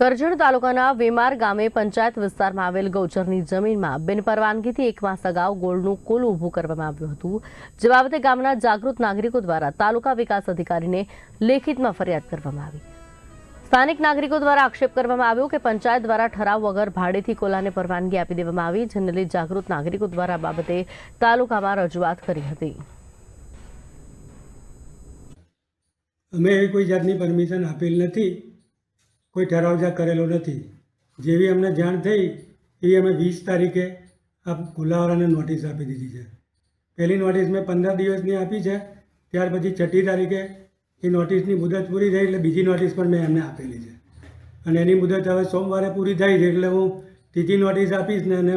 કરજણ તાલુકાના વેમાર ગામે પંચાયત વિસ્તારમાં આવેલ ગૌચરની જમીનમાં બિનપરવાનગીથી એક માસ અગાઉ ગોળનું કુલ ઊભું કરવામાં આવ્યું હતું, જે બાબતે ગામના જાગૃત નાગરિકો દ્વારા તાલુકા વિકાસ અધિકારીને લેખિતમાં ફરિયાદ કરવામાં આવી. સ્થાનિક નાગરિકો દ્વારા આક્ષેપ કરવામાં આવ્યો કે પંચાયત દ્વારા ઠરાવ વગર ભાડેથી કોલાને પરવાનગી આપી દેવામાં આવી, જેને લઈ જાગૃત નાગરિકો દ્વારા બાબતે તાલુકામાં રજૂઆત કરી હતી. અમે કોઈ જાતની પરમિશન આપેલ નથી. કોઈ ઠરાવ જા કરેલો નથી. જેવી અમને જાણ થઈ, એવી અમે વીસ તારીખે આ ખુલ્લાવાળાને નોટિસ આપી દીધી છે. પહેલી નોટિસ મેં પંદર દિવસની આપી છે, ત્યાર પછી છઠ્ઠી તારીખે એ નોટિસની મુદત પૂરી થઈ એટલે બીજી નોટિસ પણ મેં એમને આપેલી છે. અને એની મુદત હવે સોમવારે પૂરી થઈ છે એટલે હું ત્રીજી નોટિસ આપીશ ને અને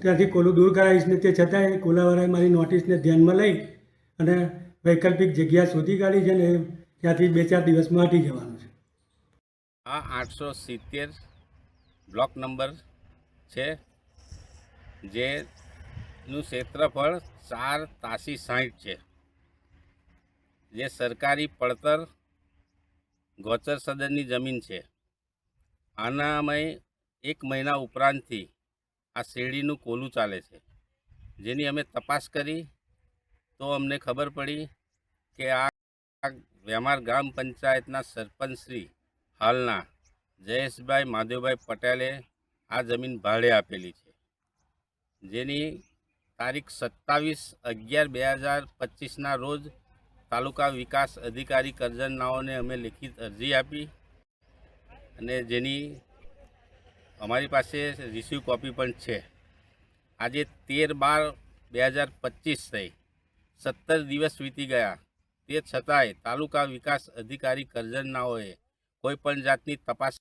ત્યાંથી કોલું દૂર કરાવીશ ને તે છતાંય કોલાવાળાએ મારી નોટિસને ધ્યાનમાં લઈ અને વૈકલ્પિક જગ્યા શોધી કાઢી છે ને ત્યાંથી બે ચાર દિવસમાં હટી જવાનું. આ આઠસો સિત્તેર બ્લોક નંબર છે, જેનું ક્ષેત્રફળ ચાર તાસી સાહીઠ છે. જે સરકારી પડતર ગોચર સદનની જમીન છે. આનામાં એક મહિના ઉપરાંતથી આ શેરડીનું કોલું ચાલે છે. જેની અમે તપાસ કરી તો અમને ખબર પડી કે આ વેમાર ગ્રામ પંચાયતના સરપંચશ્રી હાલના જયેશભાઈ માધવભાઈ પટેલે આ જમીન ભાડે આપેલી છે. જેની તારીખ સત્તાવીસ અગિયાર બે હજાર પચીસના રોજ તાલુકા વિકાસ અધિકારી કરજણનાઓને અમે લેખિત અરજી આપી અને જેની અમારી પાસે રિસીવ કોપી પણ છે. આજે તેર બાર બે હજાર પચીસ થઈ. સત્તર દિવસ વીતી ગયા. તે છતાંય તાલુકા વિકાસ અધિકારી કરજણનાઓએ કોઈ પણ જાતની તપાસ